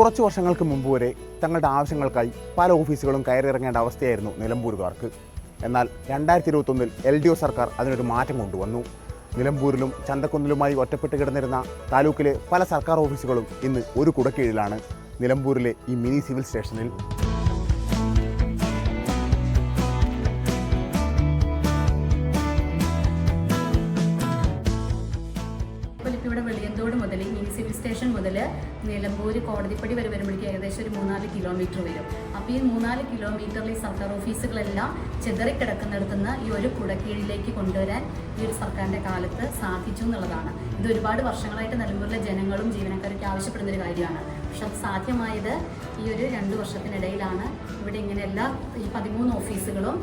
കുറച്ച് വർഷങ്ങൾക്ക് മുമ്പ് വരെ തങ്ങളുടെ ആവശ്യങ്ങൾക്കായി പല ഓഫീസുകളും കയറിയിറങ്ങേണ്ട അവസ്ഥയായിരുന്നു നിലമ്പൂരുകാർക്ക്. എന്നാൽ രണ്ടായിരത്തി ഇരുപത്തൊന്നിൽ എൽ ഡി ഒ സർക്കാർ അതിനൊരു മാറ്റം കൊണ്ടുവന്നു. നിലമ്പൂരിലും ചന്തക്കുന്നിലുമായി ഒറ്റപ്പെട്ട് കിടന്നിരുന്ന താലൂക്കിലെ പല സർക്കാർ ഓഫീസുകളും ഇന്ന് ഒരു കുടക്കീഴിലാണ് നിലമ്പൂരിലെ ഈ മിനി സിവിൽ സ്റ്റേഷനിൽ. മുതൽ നിലമ്പൂര് കോടതിപ്പടി വരെ വരുമ്പോഴേക്കും ഏകദേശം ഒരു മൂന്നാൽ കിലോമീറ്റർ വരും. അപ്പോൾ ഈ മൂന്നാൽ കിലോമീറ്ററിൽ സർക്കാർ ഓഫീസുകളെല്ലാം ചെതറിക്കിടക്കുന്നിടത്തു നിന്ന് ഈ ഒരു കുടക്കീഴിലേക്ക് കൊണ്ടുവരാൻ ഈ ഒരു സർക്കാരിന്റെ കാലത്ത് സാധിച്ചു എന്നുള്ളതാണ്. ഇത് ഒരുപാട് വർഷങ്ങളായിട്ട് നിലമ്പൂരിലെ ജനങ്ങളും ജീവനക്കാരൊക്കെ ആവശ്യപ്പെടുന്ന ഒരു കാര്യമാണ്. പക്ഷെ അത് സാധ്യമായത് ഈ ഒരു രണ്ട് വർഷത്തിനിടയിലാണ്. ഇവിടെ ഇങ്ങനെ എല്ലാ ഈ പതിമൂന്ന് ഓഫീസുകളും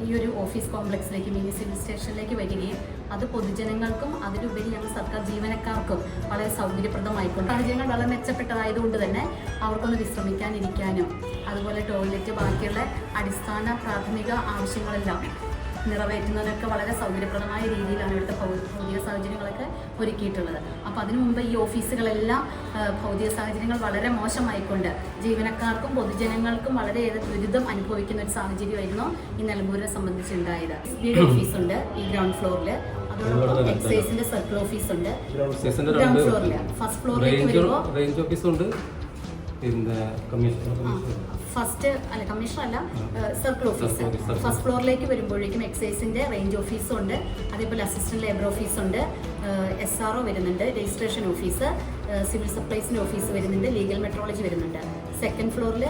ഈ ഒരു ഓഫീസ് കോംപ്ലക്സിലേക്ക് മിനി സിവിൽ സ്റ്റേഷനിലേക്ക് വരികയും അത് പൊതുജനങ്ങൾക്കും അതിലുപരി ഞങ്ങൾ സർക്കാർ ജീവനക്കാർക്കും വളരെ സൗകര്യപ്രദമായിക്കൊണ്ട് സാഹചര്യങ്ങൾ വളരെ മെച്ചപ്പെട്ടതായതുകൊണ്ട് തന്നെ അവർക്കൊന്ന് വിശ്രമിക്കാനിരിക്കാനും അതുപോലെ ടോയ്ലറ്റ് ബാക്കിയുള്ള അടിസ്ഥാന പ്രാഥമിക ആവശ്യങ്ങളെല്ലാം നിറവേറ്റുന്നതിനൊക്കെ വളരെ സൗകര്യപ്രദമായ രീതിയിലാണ് ഇവിടുത്തെ ഭൗതിക സാഹചര്യങ്ങളൊക്കെ ഒരുക്കിയിട്ടുള്ളത്. അപ്പോൾ അതിനു മുമ്പ് ഈ ഓഫീസുകളെല്ലാം ഭൗതിക സാഹചര്യങ്ങൾ വളരെ മോശമായിക്കൊണ്ട് ജീവനക്കാർക്കും പൊതുജനങ്ങൾക്കും വളരെയേറെ ദുരിതം അനുഭവിക്കുന്ന ഒരു സാഹചര്യമായിരുന്നു ഈ നിലമ്പൂരിനെ സംബന്ധിച്ചുണ്ടായത്. എസ് ബിയുടെ ഓഫീസുണ്ട് ഈ ഗ്രൗണ്ട് ഫ്ലോറിൽ അതോടൊപ്പം എക്സൈസിന്റെ സർക്കിൾ ഓഫീസ് ഉണ്ട് സ്റ്റേഷന്റെ ഗ്രൗണ്ട് ഫ്ലോറിൽ ഫസ്റ്റ് ഫ്ലോറിലേക്ക് വരുമ്പോൾ ഫസ്റ്റ് അല്ല കമ്മീഷണർ അല്ല സർക്കിൾ ഓഫീസ്. ഫസ്റ്റ് ഫ്ലോറിലേക്ക് വരുമ്പോഴേക്കും എക്സൈസിന്റെ റേഞ്ച് ഓഫീസും ഉണ്ട്. അതേപോലെ അസിസ്റ്റന്റ് ലേബർ ഓഫീസ് ഉണ്ട്. എസ് ആർ ഒ വരുന്നുണ്ട് രജിസ്ട്രേഷൻ ഓഫീസ് സിവിൽ സപ്ലൈസിന്റെ ഓഫീസ് വരുന്നുണ്ട് ലീഗൽ മെട്രോളജി വരുന്നുണ്ട്. സെക്കൻഡ് ഫ്ലോറിൽ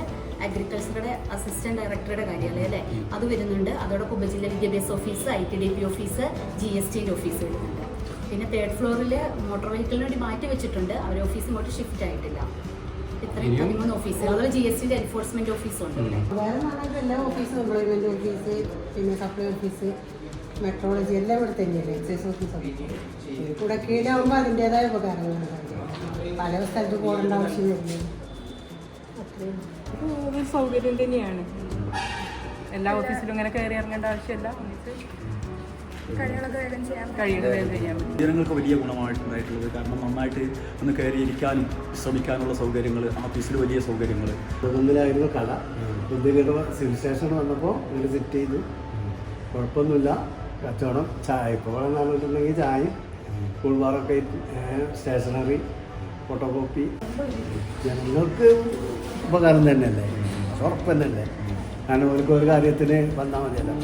അഗ്രികൾച്ചറുടെ അസിസ്റ്റന്റ് ഡയറക്ടറുടെ കാര്യാലയം അല്ലേ? അത് വരുന്നുണ്ട്. അതോടൊപ്പം ഉപജില്ല വിദ്യാഭ്യാസ office I T D P office G S ടിന്റെ office വരുന്നുണ്ട്. പിന്നെ തേർഡ് ഫ്ലോറിൽ മോട്ടോർ വെഹിക്കിളിന് വേണ്ടി മാറ്റി വെച്ചിട്ടുണ്ട്. അവർ ഓഫീസ് ഇങ്ങോട്ട് ഷിഫ്റ്റ് ആയിട്ടില്ല. ഇത്രയും ഇനിയും? പതിമൂന്ന് ഓഫീസുകൾ അതുപോലെ ജി എസ് ടിന്റെ എൻഫോഴ്സ്മെന്റ് ഇവിടെ വേറെ എല്ലാ ഓഫീസും എംപ്ലോയ്മെന്റ് ഓഫീസ് പിന്നെ സപ്ലൈ ഓഫീസ് മെട്രോളജി എല്ലാം ഇവിടെ തന്നെയല്ലേ എക്സൈസ് ഓഫീസ് കൂടെ കീഴാവുമ്പോൾ അതിന്റെതായ ഉപകാരങ്ങളുണ്ട് പല സ്ഥലത്ത് പോകേണ്ട ആവശ്യം വരുന്നില്ല. അത്രയും. ഒരു സൗകര്യം തന്നെയാണ്. എല്ലാ ഓഫീസിലും ഇങ്ങനെ കയറി ഇറങ്ങേണ്ട ആവശ്യമില്ല. ജനങ്ങൾക്ക് വലിയ ഗുണമായിട്ടുണ്ടായിട്ടുള്ളത് കാരണം നന്നായിട്ട് ഒന്ന് കയറിയിരിക്കാനും ശ്രമിക്കാനുള്ള സൗകര്യങ്ങൾ ഓഫീസിൽ വലിയ സൗകര്യങ്ങൾ ഒന്നിലായിരുന്നു കട എന്തെങ്കിലും സിവിൽ സ്റ്റേഷൻ വന്നപ്പോൾ ഇവിടെ സെറ്റ് ചെയ്തു. കുഴപ്പമൊന്നുമില്ല. കച്ചവടം ചായ. ഇപ്പോൾ പറഞ്ഞിട്ടുണ്ടെങ്കിൽ ചായയും കൂൾബാറൊക്കെ സ്റ്റേഷനറി ഫോട്ടോ കോപ്പി ജനങ്ങൾക്ക് ഉപകാരം തന്നെയല്ലേ? ഉറപ്പ് തന്നെയല്ലേ? കാരണം അവർക്ക് ഒരു കാര്യത്തിന് വന്നാൽ മതിയല്ലോ.